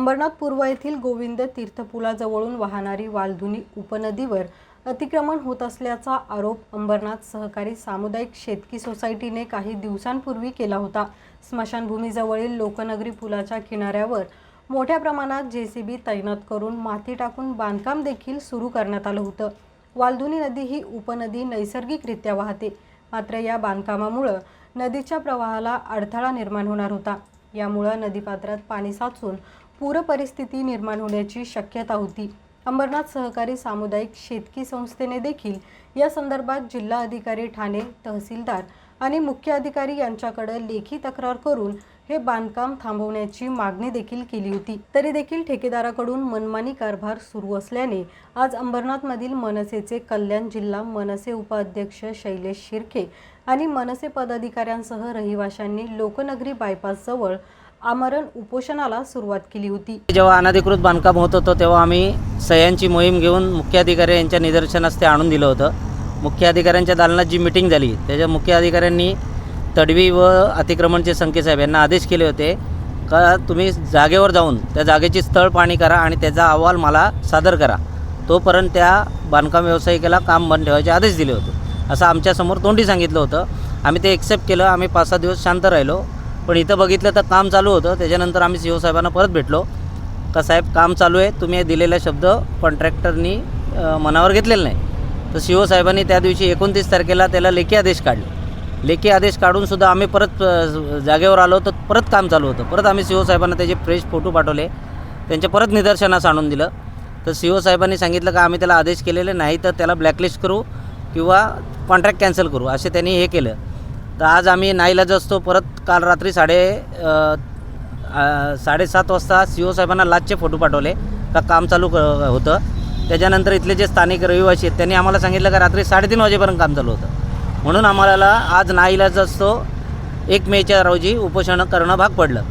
अंबरनाथ पूर्व येथील गोविंद तीर्थपुलाजवळून वाहणारी वालधुनी उपनदीवर अतिक्रमण होत असल्याचा आरोप अंबरनाथ सहकारी सामुदायिक शेतकी सोसायटीने काही दिवसांपूर्वी केला होता. स्मशानभूमीजवळील लोकनगरी पुलाच्या किनाऱ्यावर मोठ्या प्रमाणात जे सी बी तैनात करून माती टाकून बांधकाम देखील सुरू करण्यात आलं होतं. वालधुनी नदी ही उपनदी नैसर्गिकरित्या वाहते. मात्र या बांधकामामुळं नदीच्या प्रवाहाला अडथळा निर्माण होणार होता. यामुळं नदीपात्रात पाणी साचून पूरपरिस्थिती निर्माण होण्याची शक्यता होती. अंबरनाथ सहकारी सामुदायिक शेतकी संस्थेने देखील या संदर्भात जिल्हा अधिकारी ठाणे तहसीलदार आणि मुख्य अधिकारी यांच्याकडे लेखी तक्रार करून हे बांधकाम थांबवण्याची मागणी देखील केली होती. तरी देखील ठेकेदाराकडून मनमानी कारभार सुरू असल्याने आज अंबरनाथमधील मनसेचे कल्याण जिल्हा मनसे उपाध्यक्ष शैलेश शिर्के आणि मनसे पदाधिकाऱ्यांसह रहिवाशांनी लोकनगरी बायपासजवळ आमरण उपोषणाला सुरुवात केली होती. जेव्हा अनधिकृत बांधकाम होत होतं तेव्हा आम्ही सह्यांची मोहीम घेऊन मुख्याधिकारी यांच्या निदर्शनास ते आणून दिलं होतं. मुख्य अधिकाऱ्यांच्या दालनात जी मिटिंग झाली त्याच्या मुख्य अधिकाऱ्यांनी तडवी व अतिक्रमणचे संकेतसाहेब यांना आदेश केले होते का तुम्ही जागेवर जाऊन त्या जागेची स्थळ पाणी करा आणि त्याचा अहवाल मला सादर करा. तोपर्यंत त्या बांधकाम व्यावसायिकाला काम बंद ठेवायचे आदेश दिले होते. असं आमच्यासमोर तोंडी सांगितलं होतं. आम्ही ते एक्सेप्ट केलं आम्ही पाच सहा दिवस शांत राहिलो. पण इथं बघितलं तर काम चालू होतं. त्याच्यानंतर आम्ही सी ओ साहेबांना परत भेटलो. का साहेब काम चालू आहे. तुम्ही दिलेला शब्द कॉन्ट्रॅक्टरनी मनावर घेतलेला नाही. तर सी ओ साहेबांनी त्या दिवशी एकोणतीस तारखेला त्याला लेखी आदेश काढले. लेखी आदेश काढूनसुद्धा आम्ही परत जागेवर आलो तर परत काम चालू होतं. परत आम्ही सी ओ साहेबांना त्याचे फ्रेश फोटो पाठवले. त्यांच्या परत निदर्शनास आणून दिलं. तर सी ओ साहेबांनी सांगितलं का आम्ही त्याला आदेश केलेले नाही तर त्याला ब्लॅकलिस्ट करू किंवा कॉन्ट्रॅक्ट कॅन्सल करू. असे त्यांनी हे केलं. तर आज आम्ही नाईलाज असतो. परत काल रात्री साडे साडेसात वाजता सी ओ साहेबांना लाचचे फोटो पाठवले का काम चालू क होतं. त्याच्यानंतर इथले जे स्थानिक रहिवासी आहेत त्यांनी आम्हाला सांगितलं का रात्री साडेतीन वाजेपर्यंत काम चालू होतं. म्हणून आम्हाला आज नाईलाज असतो. एक मेच्या रोजी उपोषण करणं भाग पडलं.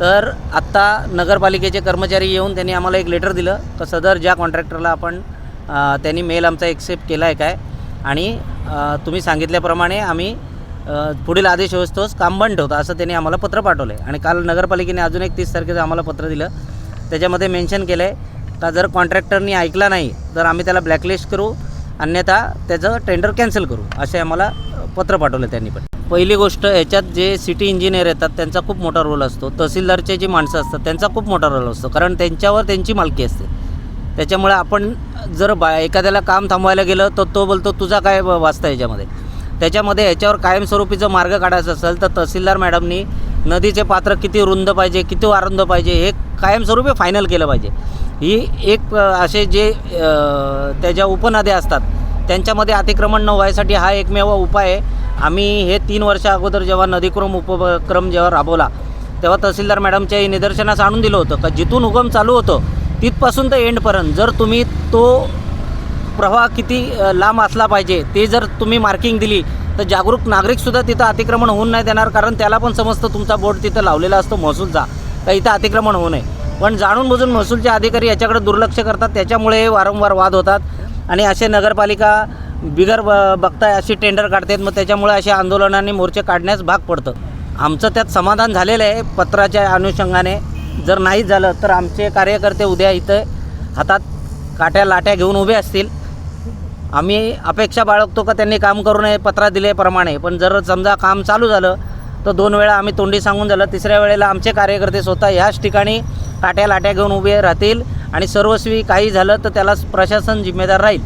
तर आत्ता नगरपालिकेचे कर्मचारी येऊन त्यांनी आम्हाला एक लेटर दिलं का सदर ज्या कॉन्ट्रॅक्टरला आपण त्यांनी मेल आमचा एक्सेप्ट केला आहे काय. आणि तुम्ही सांगितल्याप्रमाणे आम्ही पुढील आदेश होतोच काम बंद ठेवतो असं त्यांनी आम्हाला पत्र पाठवलं आहे आणि काल नगरपालिकेने अजून एक तीस तारखेचं आम्हाला पत्र दिलं. त्याच्यामध्ये मेन्शन केलं आहे का जर कॉन्ट्रॅक्टरनी ऐकला नाही तर आम्ही त्याला ब्लॅकलिस्ट करू अन्यथा त्याचं टेंडर कॅन्सल करू असे आम्हाला पत्र पाठवलं त्यांनी पण. पहिली गोष्ट याच्यात जे सिटी इंजिनियर येतात त्यांचा खूप मोठा रोल असतो. तहसीलदारचे जी माणसं असतात त्यांचा खूप मोठा रोल असतो. कारण त्यांच्यावर त्यांची मालकी असते. त्याच्यामुळे आपण जर बा एखाद्याला काम थांबवायला गेलं तर तो बोलतो तुझा काय वाचता याच्यामध्ये? त्याच्यामध्ये याच्यावर कायमस्वरूपीचं मार्ग काढायचा असेल तर तहसीलदार मॅडमनी नदीचे पात्र किती रुंद पाहिजे किती वारुंद पाहिजे हे कायमस्वरूपी फायनल केलं पाहिजे. ही एक असे जे त्याच्या उपनद्या असतात त्यांच्यामध्ये अतिक्रमण न व्हायसाठी हा एकमेव उपाय आहे. आम्ही हे तीन वर्षा अगोदर जेव्हा नदीक्रम उपक्रम जेव्हा राबवला तेव्हा तहसीलदार मॅडमच्याही निदर्शनास आणून दिलं होतं का जिथून उगम चालू होतं तिथपासून तर एंडपर्यंत जर तुम्ही तो प्रवाह किती लांब असला पाहिजे ते जर तुम्ही मार्किंग दिली तर जागरूक नागरिकसुद्धा तिथं अतिक्रमण होऊन नाही देणार कारण त्याला पण समजतं तुमचा बोर्ड तिथं लावलेला असतो महसूलचा तर इथं अतिक्रमण होऊ नये. पण जाणून बुजून महसूलचे अधिकारी याच्याकडे दुर्लक्ष करतात त्याच्यामुळे वारंवार वाद होतात. आणि असे नगरपालिका बिगर ब बघताय अशी टेंडर काढतात मग त्याच्यामुळे असे आंदोलनांनी मोर्चे काढण्यास भाग पडतं. आमचं त्यात समाधान झालेलं आहे पत्राच्या अनुषंगाने. जर नाही झालं तर आमचे कार्यकर्ते उद्या इथं हातात काट्या लाट्या घेऊन उभे असतील. आम्ही अपेक्षा बाळगतो का त्यांनी काम करू नये पत्रा दिल्याप्रमाणे. पण जर समजा काम चालू झालं तर दोन वेळा आम्ही तोंडी सांगून झालं. तिसऱ्या वेळेला आमचे कार्यकर्ते स्वतः ह्याच ठिकाणी काट्या लाट्या घेऊन उभे राहतील आणि सर्वस्वी काही झालं तर त्याला प्रशासन जिम्मेदार राहील.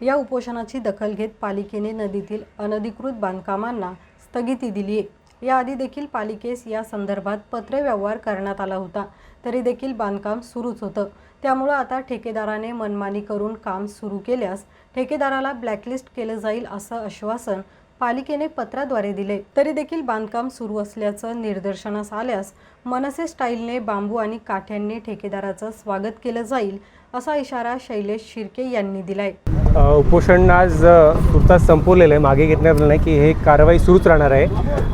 या उपोषणाची दखल घेत पालिकेने नदीतील अनधिकृत बांधकामांना स्थगिती दिली आहे याआधी देखील पालिकेस या संदर्भात पत्रव्यवहार करण्यात आला होता. तरी देखील बांधकाम सुरूच होतं. त्यामुळं आता ठेकेदाराने मनमानी करून काम सुरू केल्यास ठेकेदाराला ब्लॅकलिस्ट केलं जाईल असं आश्वासन पालिकेने पत्राद्वारे दिले. तरी देखील बांधकाम सुरू असल्याचं निदर्शनास आल्यास मनसे स्टाईलने बांबू आणि काठ्यांनी ठेकेदाराचं स्वागत केलं जाईल असा इशारा शैलेश शिर्के यांनी दिलाय. उपोषण आज तुर्तास संपवलेलं आहे. मागे घेतण्यात आलं नाही की हे कारवाई सुरूच राहणार आहे.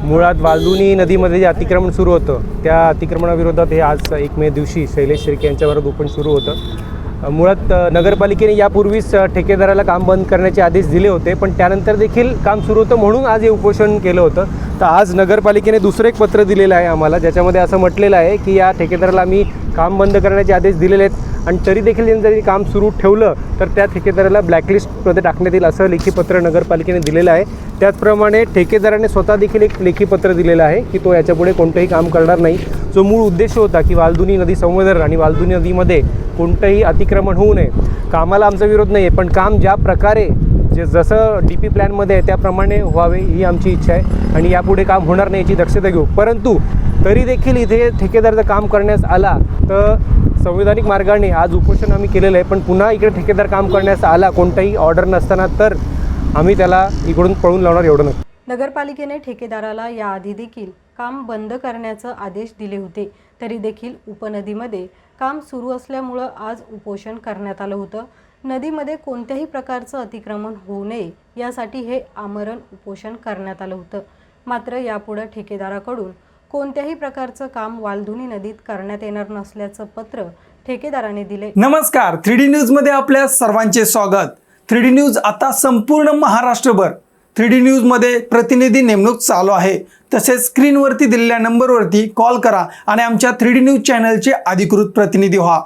मुळात वालदुनी नदीमध्ये जे अतिक्रमण सुरू होतं त्या अतिक्रमणाविरोधात हे आज एक मे दिवशी शैलेश शिर्के यांच्याबरोबर उपोषण सुरू होतं. मुळात नगरपालिकेने यापूर्वीच ठेकेदाराला काम बंद करण्याचे आदेश दिले होते पण त्यानंतर देखील काम सुरू होतं म्हणून आज हे उपोषण केलं होतं. तर आज नगरपालिकेने दुसरं एक पत्र दिलेलं आहे आम्हाला ज्याच्यामध्ये असं म्हटलेलं आहे की या ठेकेदाराला आम्ही काम बंद करण्याचे आदेश दिलेले आहेत आणि तरी देखील त्यांनी जरी काम सुरू ठेवलं तर त्या ठेकेदाराला ब्लॅकलिस्टमध्ये टाकण्यात येईल असं लेखी पत्र नगरपालिकेने दिलेलं आहे. त्याचप्रमाणे ठेकेदाराने स्वतः देखील एक लेखी पत्र दिलेलं आहे की तो याच्यापुढे कोणतंही काम करणार नाही. जो मूळ उद्देश होता की वालदुनी नदी संवर्धन आणि वालदुनी नदीमध्ये कोणतंही अतिक्रमण होऊ नये. कामाला आमचा विरोध नाही आहे पण काम ज्या प्रकारे जे जसं डी पी प्लॅनमध्ये आहे त्याप्रमाणे व्हावे ही आमची इच्छा आहे आणि यापुढे काम होणार नाही याची दक्षता घेऊ. परंतु तरी देखील इथे ठेकेदार जर काम करण्यास आला तर संवैधानिक मार्गाने आज उपोषण आम्ही केलेलं आहे पण पुन्हा इकडे ठेकेदार काम करण्यास आला कोणताही ऑर्डर नसताना तर आम्ही त्याला इकडून पळून लावणार एवढं नाही. नगरपालिकेने ठेकेदाराला याआधी देखील काम बंद करण्याचं आदेश दिले होते तरी देखील उपनदीमध्ये काम सुरू असल्यामुळं आज उपोषण करण्यात आलं होतं. नदीमध्ये कोणत्याही प्रकारचं अतिक्रमण होऊ नये यासाठी हे आमरण उपोषण करण्यात आलं होतं. मात्र यापुढं ठेकेदाराकडून कोणत्याही प्रकारचं काम वालधुनी नदीत करण्यात येणार नसल्याचं पत्र ठेकेदाराने दिले. नमस्कार थ्री डी न्यूजमध्ये आपल्या सर्वांचे स्वागत. थ्री डी न्यूज आता संपूर्ण महाराष्ट्रभर. थ्री डी न्यूजमध्ये प्रतिनिधी नेमणूक चालू आहे. तसेच स्क्रीनवरती दिलेल्या नंबरवरती कॉल करा आणि आमच्या थ्री डी न्यूज चॅनलचे अधिकृत प्रतिनिधी व्हा.